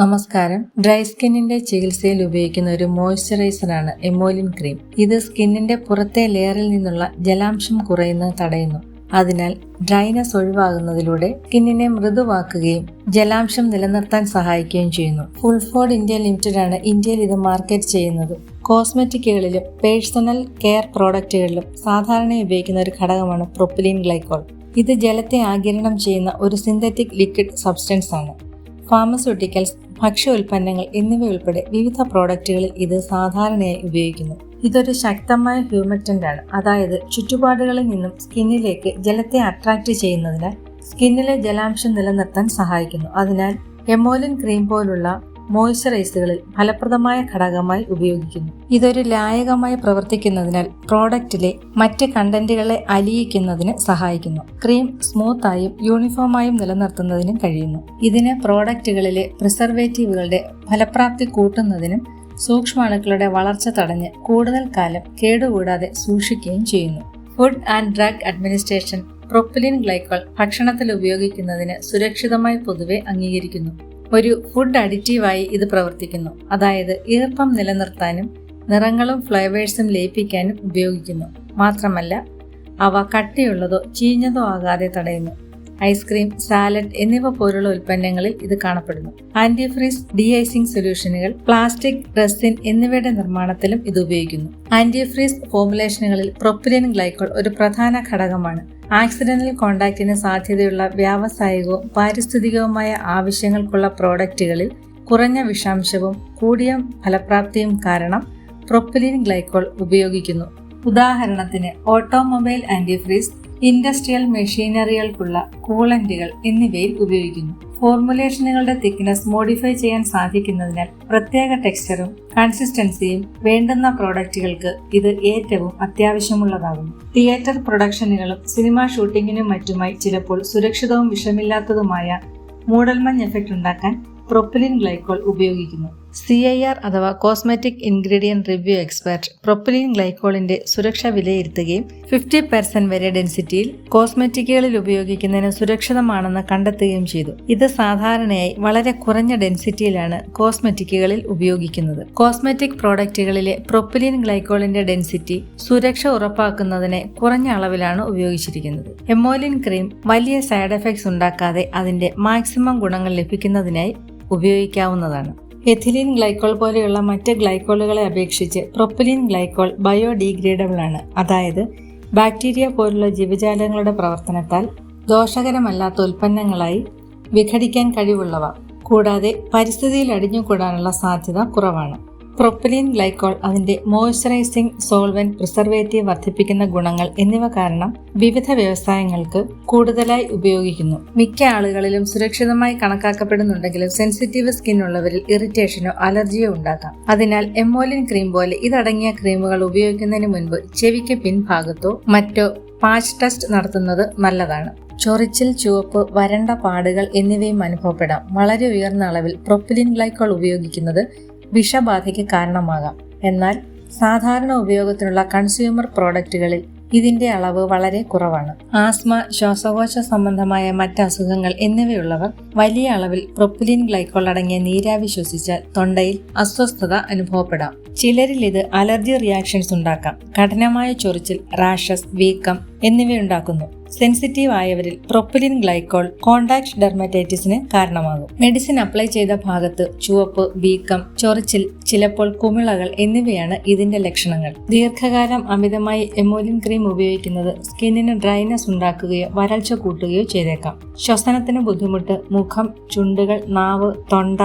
നമസ്കാരം. ഡ്രൈ സ്കിന്നിന്റെ ചികിത്സയിൽ ഉപയോഗിക്കുന്ന ഒരു മോയ്സ്ചറൈസറാണ് എമോലിൻ ക്രീം. ഇത് സ്കിന്നിന്റെ പുറത്തെ ലെയറിൽ നിന്നുള്ള ജലാംശം കുറയുന്നത് തടയുന്നു. അതിനാൽ ഡ്രൈനസ് ഒഴിവാകുന്നതിലൂടെ സ്കിന്നിനെ മൃദുവാക്കുകയും ജലാംശം നിലനിർത്താൻ സഹായിക്കുകയും ചെയ്യുന്നു. ഫുൾഫോർഡ് ഇന്ത്യ ലിമിറ്റഡ് ആണ് ഇന്ത്യയിൽ ഇത് മാർക്കറ്റ് ചെയ്യുന്നത്. കോസ്മെറ്റിക്കുകളിലും പേഴ്സണൽ കെയർ പ്രോഡക്റ്റുകളിലും സാധാരണയായി ഉപയോഗിക്കുന്ന ഒരു ഘടകമാണ് പ്രൊപ്പിലിൻ ഗ്ലൈക്കോൾ. ഇത് ജലത്തെ ആകിരണം ചെയ്യുന്ന ഒരു സിന്തറ്റിക് ലിക്വിഡ് സബ്സ്റ്റൻസ് ആണ് ഫാർമസ്യൂട്ടിക്കൽസ് ഭക്ഷ്യ ഉൽപ്പന്നങ്ങൾ എന്നിവ ഉൾപ്പെടെ വിവിധ പ്രോഡക്റ്റുകളിൽ ഇത് സാധാരണയായി ഉപയോഗിക്കുന്നു. ഇതൊരു ശക്തമായ ഹ്യൂമറ്റന്റ് ആണ് അതായത് ചുറ്റുപാടുകളിൽ നിന്നും സ്കിന്നിലേക്ക് ജലത്തെ അട്രാക്ട് ചെയ്യുന്നതിനാൽ സ്കിന്നിലെ ജലാംശം നിലനിർത്താൻ സഹായിക്കുന്നു. അതിനാൽ എമോലിൻ ക്രീം പോലുള്ള മോയ്സ്ചറൈസുകളിൽ ഫലപ്രദമായ ഘടകമായി ഉപയോഗിക്കുന്നു. ഇതൊരു ലായകമായി പ്രവർത്തിക്കുന്നതിനാൽ പ്രോഡക്റ്റിലെ മറ്റ് കണ്ടന്റുകളെ അലിയിക്കുന്നതിന് സഹായിക്കുന്നു. ക്രീം സ്മൂത്തായും യൂണിഫോമായും നിലനിർത്തുന്നതിനും കഴിയുന്നു. ഇതിന് പ്രോഡക്റ്റുകളിലെ പ്രിസർവേറ്റീവുകളുടെ ഫലപ്രാപ്തി കൂട്ടുന്നതിനും സൂക്ഷ്മാണുക്കളുടെ വളർച്ച തടഞ്ഞ് കൂടുതൽ കാലം കേടുകൂടാതെ സൂക്ഷിക്കുകയും ചെയ്യുന്നു. Food and drug administration propylene glycol ഭക്ഷണത്തിൽ ഉപയോഗിക്കുന്നതിന് സുരക്ഷിതമായി പൊതുവെ അംഗീകരിക്കുന്നു. ഒരു ഫുഡ് അഡിറ്റീവായി ഇത് പ്രവർത്തിക്കുന്നു. അതായത് ഈർപ്പം നിലനിർത്താനും നിറങ്ങളും ഫ്ലേവേഴ്സും ലയിപ്പിക്കാനും ഉപയോഗിക്കുന്നു. മാത്രമല്ല അവ കട്ടിയുള്ളതോ ചീഞ്ഞതോ ആകാതെ തടയുന്നു. ഐസ്ക്രീം സാലഡ് എന്നിവ പോലുള്ള ഉൽപ്പന്നങ്ങളിൽ ഇത് കാണപ്പെടുന്നു. ആന്റിഫ്രീസ് ഡിഐസിംഗ് സൊല്യൂഷനുകൾ പ്ലാസ്റ്റിക് റെസിൻ എന്നിവയുടെ നിർമ്മാണത്തിലും ഇത് ഉപയോഗിക്കുന്നു. ആന്റിഫ്രീസ് ഫോമുലേഷനുകളിൽ പ്രൊപ്പിലിൻ ഗ്ലൈക്കോൾ ഒരു പ്രധാന ഘടകമാണ്. ആക്സിഡന്റൽ കോണ്ടാക്റ്റിന് സാധ്യതയുള്ള വ്യാവസായികവും പാരിസ്ഥിതികവുമായ ആവശ്യങ്ങൾക്കുള്ള പ്രോഡക്റ്റുകളിൽ കുറഞ്ഞ വിഷാംശവും കൂടിയ ഫലപ്രാപ്തിയും കാരണം പ്രൊപ്പിലിൻ ഗ്ലൈക്കോൾ ഉപയോഗിക്കുന്നു. ഉദാഹരണത്തിന് ഓട്ടോമൊബൈൽ ആന്റിഫ്രീസ് ഇൻഡസ്ട്രിയൽ മെഷീനറികൾക്കുള്ള കൂളന്റുകൾ എന്നിവയിൽ ഉപയോഗിക്കുന്നു. ഫോർമുലേഷനുകളുടെ തിക്നെസ് മോഡിഫൈ ചെയ്യാൻ സാധിക്കുന്നതിനാൽ പ്രത്യേക ടെക്സ്ചറും കൺസിസ്റ്റൻസിയും വേണ്ടുന്ന പ്രോഡക്റ്റുകൾക്ക് ഇത് ഏറ്റവും അത്യാവശ്യമുള്ളതാകുന്നു. തിയേറ്റർ പ്രൊഡക്ഷനുകളും സിനിമാ ഷൂട്ടിങ്ങിനും മറ്റുമായി ചിലപ്പോൾ സുരക്ഷിതവും വിഷമില്ലാത്തതുമായ മൂടൽമഞ്ഞ് എഫക്റ്റ് ഉണ്ടാക്കാൻ പ്രൊപ്പലിൻ ഗ്ലൈക്കോൾ ഉപയോഗിക്കുന്നു. സി ഐ ആർ അഥവാ cosmetic ingredient review expert propylene ഗ്ലൈക്കോളിന്റെ സുരക്ഷ വിലയിരുത്തുകയും ഫിഫ്റ്റി പെർസെന്റ് വരെ ഡെൻസിറ്റിയിൽ കോസ്മെറ്റിക്കുകളിൽ ഉപയോഗിക്കുന്നതിന് സുരക്ഷിതമാണെന്ന് കണ്ടെത്തുകയും ചെയ്തു. ഇത് സാധാരണയായി വളരെ കുറഞ്ഞ ഡെൻസിറ്റിയിലാണ് കോസ്മെറ്റിക്കുകളിൽ ഉപയോഗിക്കുന്നത്. കോസ്മെറ്റിക് പ്രോഡക്റ്റുകളിലെ പ്രൊപ്പലിൻ ഗ്ലൈക്കോളിന്റെ ഡെൻസിറ്റി സുരക്ഷ ഉറപ്പാക്കുന്നതിന് കുറഞ്ഞ അളവിലാണ് ഉപയോഗിച്ചിരിക്കുന്നത്. എമോലിൻ ക്രീം വലിയ സൈഡ് എഫക്ട്സ് ഉണ്ടാക്കാതെ അതിന്റെ മാക്സിമം ഗുണങ്ങൾ ലഭിക്കുന്നതിനായി ഉപയോഗിക്കാവുന്നതാണ്. എഥിലിൻ ഗ്ലൈക്കോൾ പോലെയുള്ള മറ്റ് ഗ്ലൈക്കോളുകളെ അപേക്ഷിച്ച് പ്രൊപ്പലിൻ ഗ്ലൈക്കോൾ ബയോഡീഗ്രേഡബിൾ ആണ് അതായത് ബാക്ടീരിയ പോലുള്ള ജീവജാലങ്ങളുടെ പ്രവർത്തനത്താൽ ദോഷകരമല്ലാത്ത ഉൽപ്പന്നങ്ങളായി വിഘടിക്കാൻ കഴിവുള്ളവ. കൂടാതെ പരിസ്ഥിതിയിൽ അടിഞ്ഞുകൂടാനുള്ള സാധ്യത കുറവാണ്. പ്രൊപ്പിലിൻ ഗ്ലൈക്കോൾ അതിന്റെ മോയ്സ്ചറൈസിംഗ് സോൾവെന്റ് പ്രിസർവേറ്റീവ് വർദ്ധിപ്പിക്കുന്ന ഗുണങ്ങൾ എന്നിവ കാരണം വിവിധ വ്യവസായങ്ങൾക്ക് കൂടുതലായി ഉപയോഗിക്കുന്നു. മിക്ക ആളുകളിലും സുരക്ഷിതമായി കണക്കാക്കപ്പെടുന്നുണ്ടെങ്കിലും സെൻസിറ്റീവ് സ്കിൻ ഉള്ളവരിൽ ഇറിറ്റേഷനോ അലർജിയോ ഉണ്ടാക്കാം അതിനാൽ എമോലിൻ ക്രീം പോലെ ഇതടങ്ങിയ ക്രീമുകൾ ഉപയോഗിക്കുന്നതിന് മുൻപ് ചെവിക്ക് പിൻഭാഗത്തോ മറ്റോ പാച്ച് ടെസ്റ്റ് നടത്തുന്നത് നല്ലതാണ്. ചൊറിച്ചിൽ ചുവപ്പ് വരണ്ട പാടുകൾ എന്നിവയും അനുഭവപ്പെടാം. വളരെ ഉയർന്ന അളവിൽ പ്രൊപ്പിലിൻ ഗ്ലൈക്കോൾ ഉപയോഗിക്കുന്നത് വിഷബാധയ്ക്ക് കാരണമാകാം. എന്നാൽ സാധാരണ ഉപയോഗത്തിനുള്ള കൺസ്യൂമർ പ്രോഡക്റ്റുകളിൽ ഇതിന്റെ അളവ് വളരെ കുറവാണ്. ആസ്മ ശ്വാസകോശ സംബന്ധമായ മറ്റ് അസുഖങ്ങൾ എന്നിവയുള്ളവർ വലിയ അളവിൽ പ്രൊപ്പിലിൻ ഗ്ലൈക്കോൾ അടങ്ങിയ നീരാവി ശ്വസിച്ചാൽ തൊണ്ടയിൽ അസ്വസ്ഥത അനുഭവപ്പെടാം. ചിലരിൽ ഇത് അലർജി റിയാക്ഷൻസ് ഉണ്ടാക്കാം. കഠിനമായ ചൊറിച്ചിൽ റാഷസ് വീക്കം എന്നിവയുണ്ടാക്കുന്നു. സെൻസിറ്റീവ് ആയവരിൽ പ്രൊപ്പിലിൻ ഗ്ലൈക്കോൾ കോണ്ടാക്ട് ഡെർമറ്റൈറ്റിസിന് കാരണമാകും. മെഡിസിൻ അപ്ലൈ ചെയ്ത ഭാഗത്ത് ചുവപ്പ് വീക്കം ചൊറിച്ചിൽ ചിലപ്പോൾ കുമിളകൾ എന്നിവയാണ് ഇതിന്റെ ലക്ഷണങ്ങൾ. ദീർഘകാലം അമിതമായി എമോലിൻ ക്രീം ഉപയോഗിക്കുന്നത് സ്കിന്നിന് ഡ്രൈനസ് ഉണ്ടാക്കുകയോ വരൾച്ച കൂട്ടുകയോ ചെയ്തേക്കാം. ശ്വസനത്തിന് ബുദ്ധിമുട്ട് മുഖം ചുണ്ടുകൾ നാവ് തൊണ്ട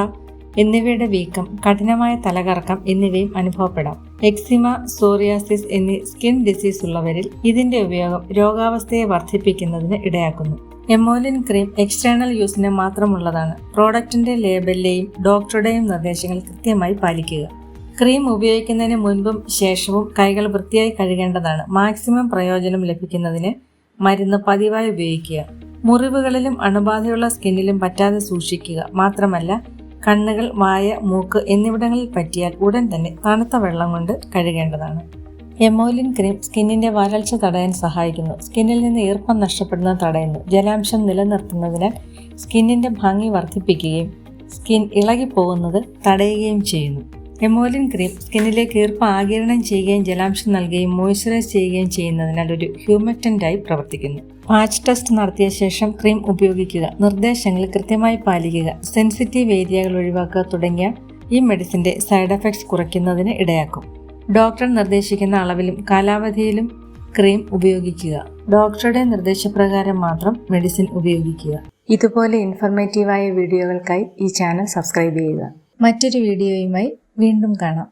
എന്നിവയുടെ വീക്കം കഠിനമായ തലകറക്കം എന്നിവയും അനുഭവപ്പെടാം. എക്സിമ സോറിയാസിസ് എന്നീ സ്കിൻ ഡിസീസ് ഉള്ളവരിൽ ഇതിന്റെ ഉപയോഗം രോഗാവസ്ഥയെ വർദ്ധിപ്പിക്കുന്നതിന് ഇടയാക്കുന്നു. എമോലിൻ ക്രീം എക്സ്റ്റേണൽ യൂസിന് മാത്രമുള്ളതാണ്. പ്രോഡക്റ്റിന്റെ ലേബലിലെയും ഡോക്ടറുടെയും നിർദ്ദേശങ്ങൾ കൃത്യമായി പാലിക്കുക. ക്രീം ഉപയോഗിക്കുന്നതിന് മുൻപും ശേഷവും കൈകൾ വൃത്തിയായി കഴുകേണ്ടതാണ്. മാക്സിമം പ്രയോജനം ലഭിക്കുന്നതിന് മരുന്ന് പതിവായി ഉപയോഗിക്കുക. മുറിവുകളിലും അണുബാധയുള്ള സ്കിന്നിലും പറ്റാതെ സൂക്ഷിക്കുക മാത്രമല്ല കണ്ണുകൾ വായ മൂക്ക് എന്നിവിടങ്ങളിൽ പറ്റിയാൽ ഉടൻ തന്നെ തണുത്ത വെള്ളം കൊണ്ട് കഴുകേണ്ടതാണ്. എമോലിൻ ക്രീം സ്കിന്നിന്റെ വരൾച്ച തടയാൻ സഹായിക്കുന്നു. സ്കിന്നിൽ നിന്ന് ഈർപ്പം നഷ്ടപ്പെടുന്നത് തടയുന്നു. ജലാംശം നിലനിർത്തുന്നതിനാൽ സ്കിന്നിന്റെ ഭംഗി വർദ്ധിപ്പിക്കുകയും സ്കിൻ ഇളകിപ്പോകുന്നത് തടയുകയും ചെയ്യുന്നു. എമോലിൻ ക്രീം സ്കിന്നിലേക്ക് ഈർപ്പം ആകിരണം ചെയ്യുകയും ജലാംശം നൽകുകയും മോയ്സ്ചറൈസ് ചെയ്യുകയും ചെയ്യുന്നതിനാൽ ഒരു ഹ്യൂമറ്റന്റായി പ്രവർത്തിക്കുന്നു. പാച്ച് ടെസ്റ്റ് നടത്തിയ ശേഷം ക്രീം ഉപയോഗിക്കുക നിർദ്ദേശങ്ങൾ കൃത്യമായി പാലിക്കുക സെൻസിറ്റീവ് ഏരിയകൾ ഒഴിവാക്കുക തുടങ്ങിയ ഈ മെഡിസിന്റെ സൈഡ് എഫക്ട്സ് കുറയ്ക്കുന്നതിന് ഇടയാക്കും. ഡോക്ടർ നിർദ്ദേശിക്കുന്ന അളവിലും കാലാവധിയിലും ക്രീം ഉപയോഗിക്കുക. ഡോക്ടറുടെ നിർദ്ദേശപ്രകാരം മാത്രം മെഡിസിൻ ഉപയോഗിക്കുക. ഇതുപോലെ ഇൻഫർമേറ്റീവായ വീഡിയോകൾക്കായി ഈ ചാനൽ സബ്സ്ക്രൈബ് ചെയ്യുക. മറ്റൊരു വീഡിയോയുമായി വീണ്ടും കാണാം.